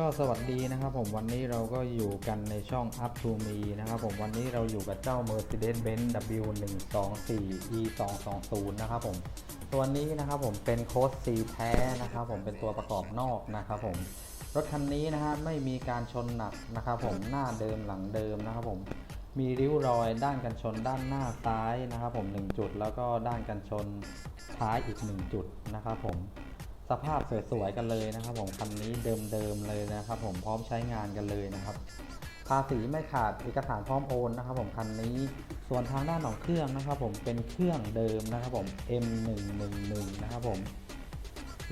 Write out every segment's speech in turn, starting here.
ก็สวัสดีนะครับผมวันนี้เราก็อยู่กันในช่อง Up to Me นะครับผมวันนี้เราอยู่กับเจ้า Mercedes-Benz W124 E 2 2 0 นะครับผมตัวนี้นะครับผมเป็นโค้ด C แท้นะครับผมเป็นตัวประกอบนอกนะครับผมรถคันนี้นะฮะไม่มีการชนหนักนะครับผมหน้าเดิมหลังเดิมนะครับผมมีริ้วรอยด้านกันชนด้านหน้าซ้ายนะครับผม1จุดแล้วก็ด้านกันชนท้ายอีก 1 จุดนะครับผม สภาพสวยๆกันเลยนะครับผมคันนี้เดิมๆเลยนะครับ ผมพร้อมใช้งานกันเลยนะครับภาษีไม่ขาดเอกสารพร้อมโอนนะครับผมคันนี้ส่วนทางด้านของเครื่องนะครับ ผมเป็นเครื่องเดิมนะครับผม M111 นะครับผม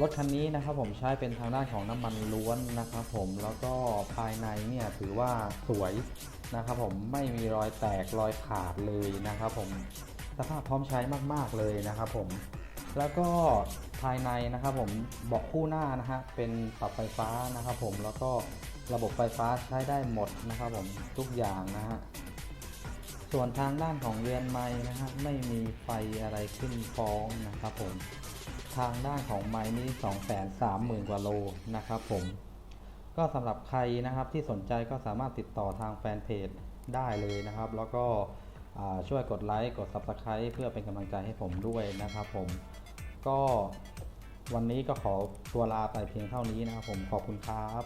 รถคันนี้นะครับผมใช้เป็นทางด้านของน้ำมันล้วนนะครับผมแล้วก็ภายในเนี่ยถือว่าสวยนะครับผมไม่มีรอยแตกรอยขาดเลยนะครับผมสภาพพร้อมใช้มากๆเลยนะครับผม แล้วก็ภายในนะครับผมเบาะคู่หน้านะฮะเป็นปรับไฟฟ้านะครับผมแล้วก็ระบบไฟฟ้าใช้ได้หมดนะครับผมทุกอย่างนะฮะส่วนทางด้านของเรือนไม้นะฮะไม่มีไฟอะไรขึ้นฟ้องนะครับผมทางด้านของไม้นี้2 3 0 0 0 0 กว่าโลนะครับผมก็สำหรับใครนะครับที่สนใจก็สามารถติดต่อทางแฟนเพจได้เลยนะครับ แล้วก็ ช่วยกดไลค์กด Subscribe เพื่อเป็นกำลังใจให้ผมด้วยนะครับผม ก็วันนี้ก็ขอตัวลาไปเพียงเท่านี้นะครับผมขอบคุณครับ